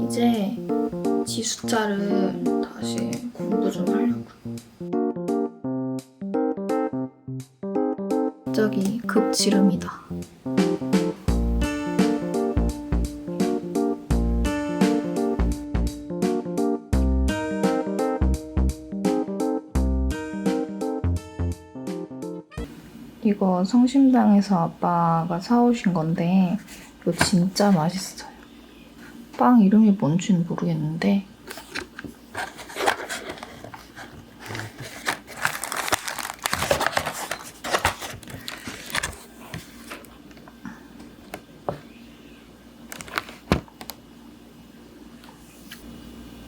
이제 지 숫자를 다시 공부 좀 하려고. 갑자기 급지름이다. 이거 성심당에서 아빠가 사오신 건데 이거 진짜 맛있어요. 빵 이름이 뭔지는 모르겠는데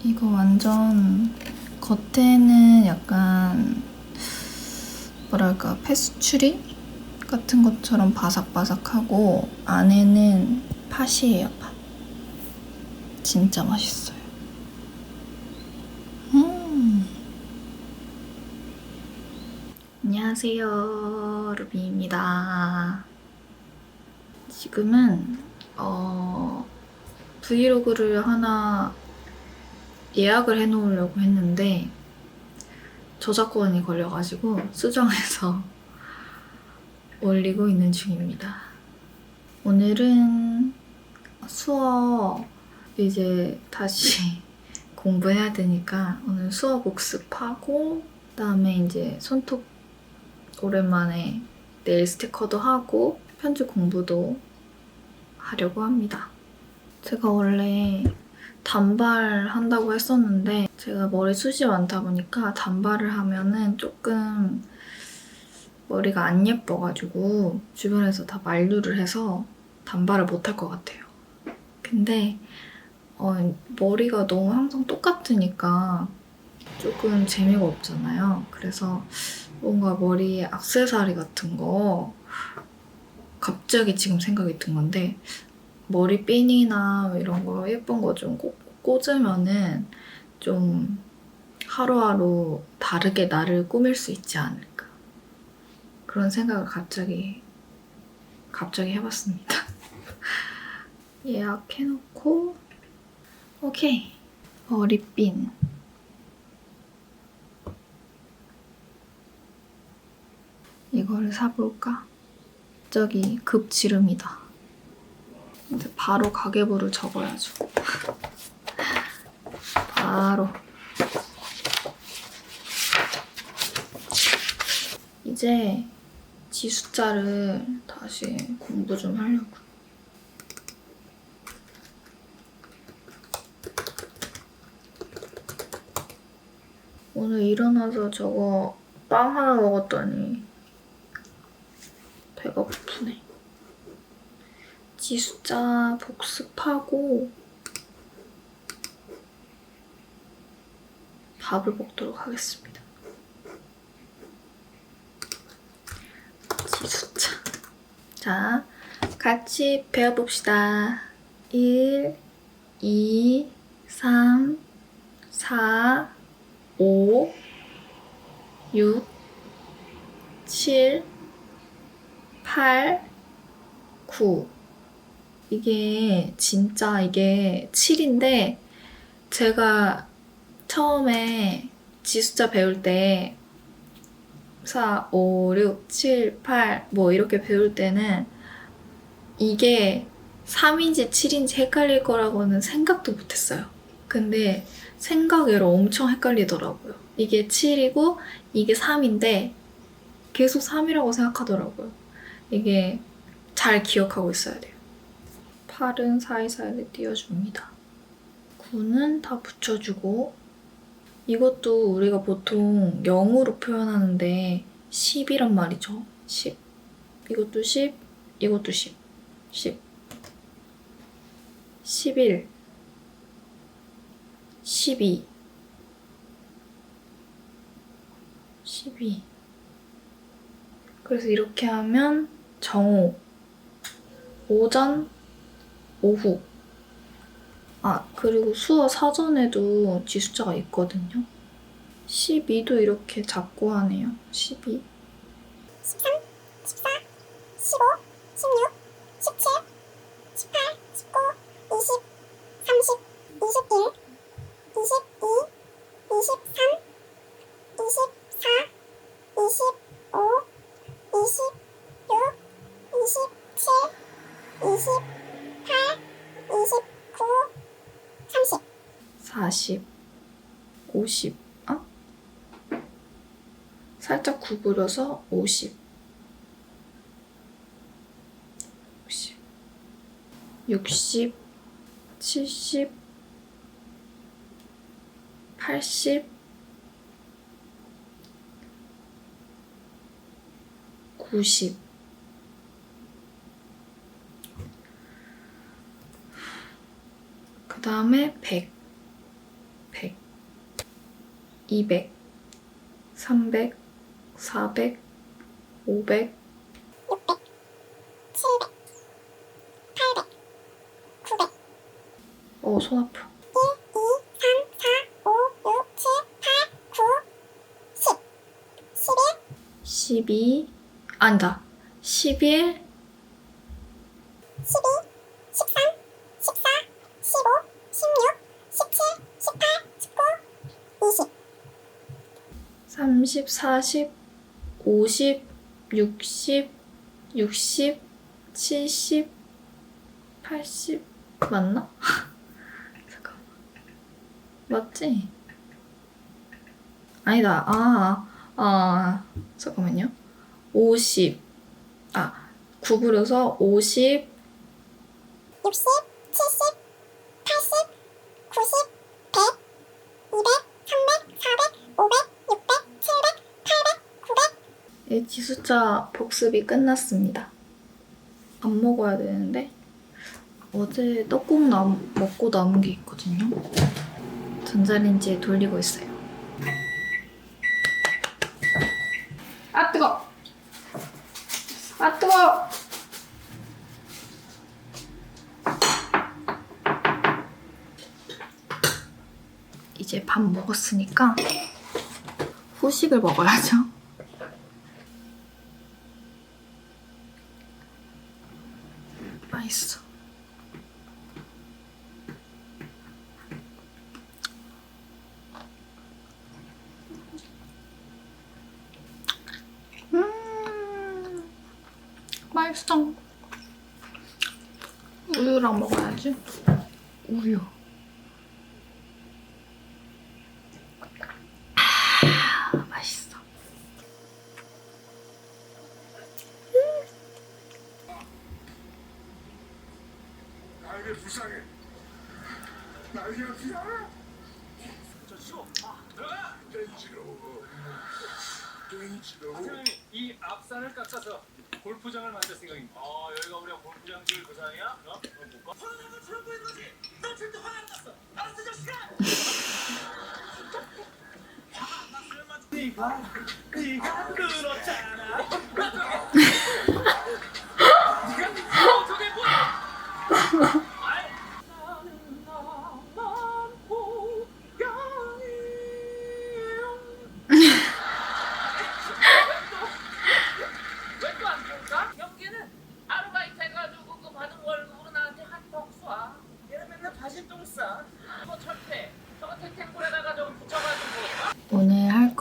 이거 완전 겉에는 약간 뭐랄까 페스츄리 같은 것처럼 바삭바삭하고 안에는 팥이에요 팥. 진짜 맛있어요. 음. 안녕하세요 루비입니다. 지금은 어 브이로그를 하나 예약을 해놓으려고 했는데 저작권이 걸려가지고 수정해서 올리고 있는 중입니다. 오늘은 수어 이제 다시 공부해야 되니까 오늘 수어 복습하고 그다음에 이제 손톱 오랜만에 네일 스티커도 하고 편집 공부도 하려고 합니다. 제가 원래 단발 한다고 했었는데 제가 머리 숱이 많다 보니까 단발을 하면은 조금 머리가 안 예뻐가지고 주변에서 다 만류를 해서 단발을 못할 것 같아요. 근데 어, 머리가 너무 항상 똑같으니까 조금 재미가 없잖아요. 그래서 뭔가 머리에 악세사리 같은 거 갑자기 지금 생각이 든 건데 머리핀이나 이런 거 예쁜 거 좀 꽂으면은 좀 하루하루 다르게 나를 꾸밀 수 있지 않을까. 그런 생각을 갑자기, 갑자기 해봤습니다. 예약해놓고, 오케이. 머리핀. 이거를 사볼까? 갑자기 급지름이다. 이제 바로 가계부를 적어야죠. 바로. 이제 지 숫자를 다시 공부 좀 하려고. 오늘 일어나서 저거 빵 하나 먹었더니 배가 고프네. 지 숫자 복습하고 밥을 먹도록 하겠습니다. 지 숫자. 자, 같이 배워봅시다. 1, 2, 3, 4, 5, 6, 7, 8, 9. 이게 진짜 이게 7인데 제가 처음에 지숫자 배울 때 4, 5, 6, 7, 8 뭐 이렇게 배울 때는 이게 3인지 7인지 헷갈릴 거라고는 생각도 못했어요. 근데 생각외로 엄청 헷갈리더라고요. 이게 7이고 이게 3인데 계속 3이라고 생각하더라고요. 이게 잘 기억하고 있어야 돼요. 팔은 사이사이에 띄워줍니다. 9는 다 붙여주고 이것도 우리가 보통 0으로 표현하는데 10이란 말이죠. 10. 이것도 10, 이것도 10. 10. 11. 12. 12. 그래서 이렇게 하면 정오. 오전, 오후. 아, 그리고 수어 사전에도 지숫자가 있거든요. 12도 이렇게 작고 하네요. 12. 13, 14, 15, 29, 30. 40, 50, 어? 살짝 구부려서 50, 50, 60, 70, 80, 90, 그 다음에 100, 100, 200, 300, 400, 500, 600, 700, 800, 900, 어, 손 아파. 1, 2, 3, 4, 5, 6, 7, 8, 9, 10, 11, 12, 아니다. 11, 12, 13, 14, 15, 16, 17, 18, 19, 20, 30, 40, 50, 60, 60, 70, 80 맞나? 잠깐만. 맞지? 아니다. 아, 아, 잠깐만요. 50. 아, 구부려서 50, 60, 70, 80, 90, 100, 200, 300, 400, 500, 600, 700, 800, 900, 숫자 복습이 끝났습니다. 밥 먹어야 되는데 어제 떡국 남, 먹고 남은 게 있거든요. 전자레인지에 돌리고 있어요. 아 뜨거! 아 뜨거! 이제 밥 먹었으니까 후식을 먹어야죠. 있어. 음, 맛있어. 우유랑 먹어야지. 우유. 이 앞산을 깎아서 골프장을 만들 생각입니다. 어 여기가 우리가 골프장 지을 그 상이야? 어? 그럼 못 가? 화나는 것처럼 보이는 거지. 너 절대 화안 났어. 알았어 자식아. 화안 났으면 맞. 네가 네가 그렇잖아. 네가 어 저게 뭐야?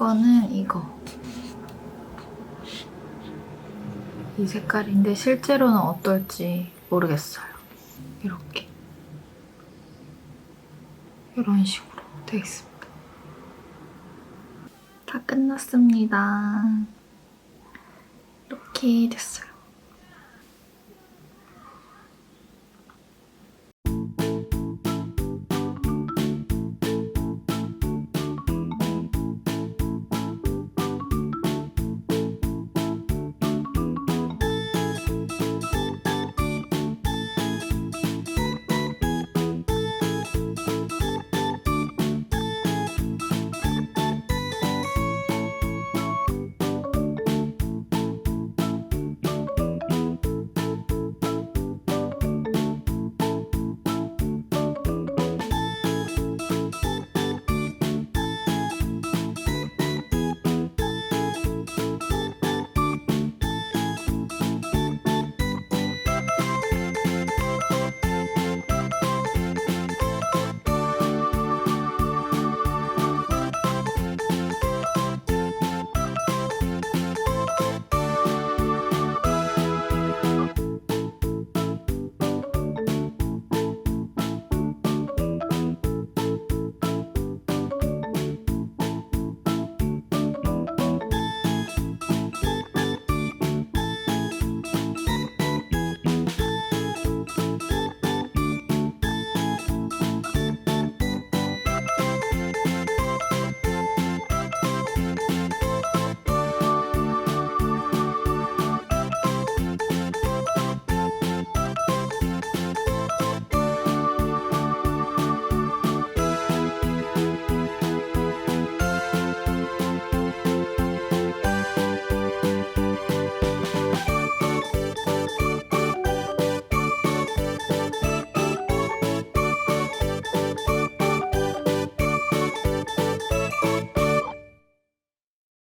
거는 이거. 이 색깔인데 실제로는 어떨지 모르겠어요. 이렇게. 이런 식으로 되어 있습니다. 다 끝났습니다. 이렇게 됐어요.